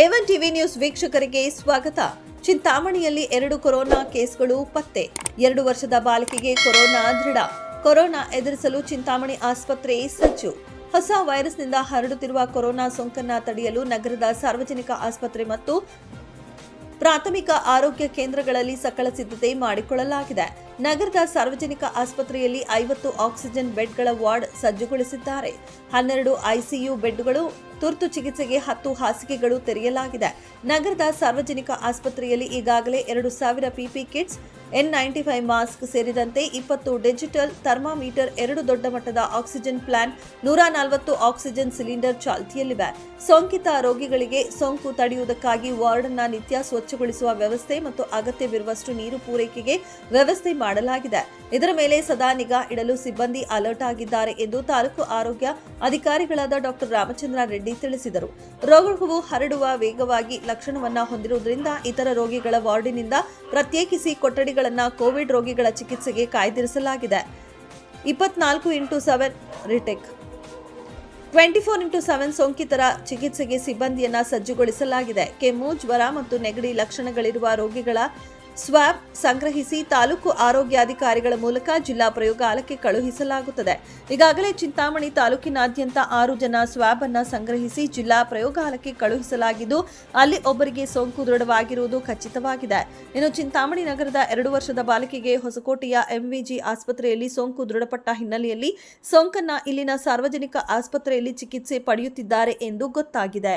A one TV news ವೀಕ್ಷಕರಿಗೆ ಸ್ವಾಗತ. ಚಿಂತಾಮಣಿಯಲ್ಲಿ ಎರಡು ಕೊರೋನಾ ಕೇಸ್ಗಳು ಪತ್ತೆ. ಎರಡು ವರ್ಷದ ಬಾಲಕಿಗೆ ಕೊರೋನಾ ದೃಢ. ಕೊರೋನಾ ಎದುರಿಸಲು ಚಿಂತಾಮಣಿ ಆಸ್ಪತ್ರೆ ಸಜ್ಜು. ಹೊಸ ವೈರಸ್ನಿಂದ ಹರಡುತ್ತಿರುವ ಕೊರೋನಾ ಸೋಂಕನ್ನ ತಡೆಯಲು ನಗರದ ಸಾರ್ವಜನಿಕ ಆಸ್ಪತ್ರೆ ಮತ್ತು ಪ್ರಾಥಮಿಕ ಆರೋಗ್ಯ ಕೇಂದ್ರಗಳಲ್ಲಿ ಸಕಲ ಸಿದ್ಧತೆ ಮಾಡಿಕೊಳ್ಳಲಾಗಿದೆ. ನಗರದ ಸಾರ್ವಜನಿಕ ಆಸ್ಪತ್ರೆಯಲ್ಲಿ ಐವತ್ತು ಆಕ್ಸಿಜನ್ ಬೆಡ್ಗಳ ವಾರ್ಡ್ ಸಜ್ಜುಗೊಳಿಸಿದ್ದಾರೆ. ಹನ್ನೆರಡು ಐಸಿಯು ಬೆಡ್ಗಳು, ತುರ್ತು ಚಿಕಿತ್ಸೆಗೆ ಹತ್ತು ಹಾಸಿಗೆಗಳು ತೆರೆಯಲಾಗಿದೆ. ನಗರದ ಸಾರ್ವಜನಿಕ ಆಸ್ಪತ್ರೆಯಲ್ಲಿ ಈಗಾಗಲೇ ಎರಡು ಸಾವಿರ PP kits N ninety five mask ಸೇರಿದಂತೆ ಇಪ್ಪತ್ತು ಡಿಜಿಟಲ್ ಥರ್ಮಾಮೀಟರ್ ಎರಡು ದೊಡ್ಡ ಮಟ್ಟದ ಆಕ್ಸಿಜನ್ ಪ್ಲಾನ್ ನೂರ ನಲವತ್ತು ಆಕ್ಸಿಜನ್ ಸಿಲಿಂಡರ್ ಚಾಲ್ತಿಯಲ್ಲಿವೆ ಸೋಂಕಿತ ರೋಗಿಗಳಿಗೆ ಸೋಂಕು ತಡೆಯುವುದಕ್ಕಾಗಿ ವಾರ್ಡ್ ಅನ್ನ ನಿತ್ಯ ಸ್ವಚ್ಛಗೊಳಿಸುವ ವ್ಯವಸ್ಥೆ ಮತ್ತು ಅಗತ್ಯವಿರುವಷ್ಟು ನೀರು ಪೂರೈಕೆಗೆ ವ್ಯವಸ್ಥೆ ಮಾಡಲಾಗಿದೆ. ಇದರ ಮೇಲೆ ಸದಾ ನಿಗಾ ಇಡಲು ಸಿಬ್ಬಂದಿ ಅಲರ್ಟ್ ಆಗಿದ್ದಾರೆ ಎಂದು ತಾಲೂಕು ಆರೋಗ್ಯ ಅಧಿಕಾರಿಗಳಾದ ಡಾಕ್ಟರ್ ರಾಮಚಂದ್ರ ರೆಡ್ಡಿ ತಿಳಿಸಿದರು. ರೋಗವು ಹರಡುವ ವೇಗವಾಗಿ ಲಕ್ಷಣವನ್ನ ಹೊಂದಿರುವುದರಿಂದ ಇತರ ರೋಗಿಗಳ ವಾರ್ಡಿನಿಂದ ಪ್ರತ್ಯೇಕಿಸಿ ಕೊಠಡಿಗಳನ್ನು ಕೋವಿಡ್ ರೋಗಿಗಳ ಚಿಕಿತ್ಸೆಗೆ ಕಾಯ್ದಿರಿಸಲಾಗಿದೆ. ಇಪ್ಪತ್ನಾಲ್ಕು ಇಂಟು ಸೆವೆನ್ ರಿಟೆಕ್. ಟ್ವೆಂಟಿ ಫೋರ್ ಇಂಟು ಸೆವೆನ್ ಸೋಂಕಿತರ ಚಿಕಿತ್ಸೆಗೆ ಸಿಬ್ಬಂದಿಯನ್ನ ಸಜ್ಜುಗೊಳಿಸಲಾಗಿದೆ. ಕೆಮ್ಮು, ಜ್ವರ ಮತ್ತು ನೆಗಡಿ ಲಕ್ಷಣಗಳಿರುವ ರೋಗಿಗಳ ಸ್ವಾಬ್ ಸಂಗ್ರಹಿಸಿ ತಾಲೂಕು ಆರೋಗ್ಯಾಧಿಕಾರಿಗಳ ಮೂಲಕ ಜಿಲ್ಲಾ ಪ್ರಯೋಗಾಲಯಕ್ಕೆ ಕಳುಹಿಸಲಾಗುತ್ತದೆ. ಈಗಾಗಲೇ ಚಿಂತಾಮಣಿ ತಾಲೂಕಿನಾದ್ಯಂತ ಆರು ಜನ ಸ್ವಾಬ್ ಅನ್ನು ಸಂಗ್ರಹಿಸಿ ಜಿಲ್ಲಾ ಪ್ರಯೋಗಾಲಯಕ್ಕೆ ಕಳುಹಿಸಲಾಗಿದ್ದು, ಅಲ್ಲಿ ಒಬ್ಬರಿಗೆ ಸೋಂಕು ದೃಢವಾಗಿರುವುದು ಖಚಿತವಾಗಿದೆ. ಇನ್ನು ಚಿಂತಾಮಣಿ ನಗರದ ಎರಡು ವರ್ಷದ ಬಾಲಕಿಗೆ ಹೊಸಕೋಟೆಯ ಎಂವಿಜಿ ಆಸ್ಪತ್ರೆಯಲ್ಲಿ ಸೋಂಕು ದೃಢಪಟ್ಟ ಹಿನ್ನೆಲೆಯಲ್ಲಿ ಸೋಂಕನ್ನ ಇಲ್ಲಿನ ಸಾರ್ವಜನಿಕ ಆಸ್ಪತ್ರೆಯಲ್ಲಿ ಚಿಕಿತ್ಸೆ ಪಡೆಯುತ್ತಿದ್ದಾರೆ ಎಂದು ಗೊತ್ತಾಗಿದೆ.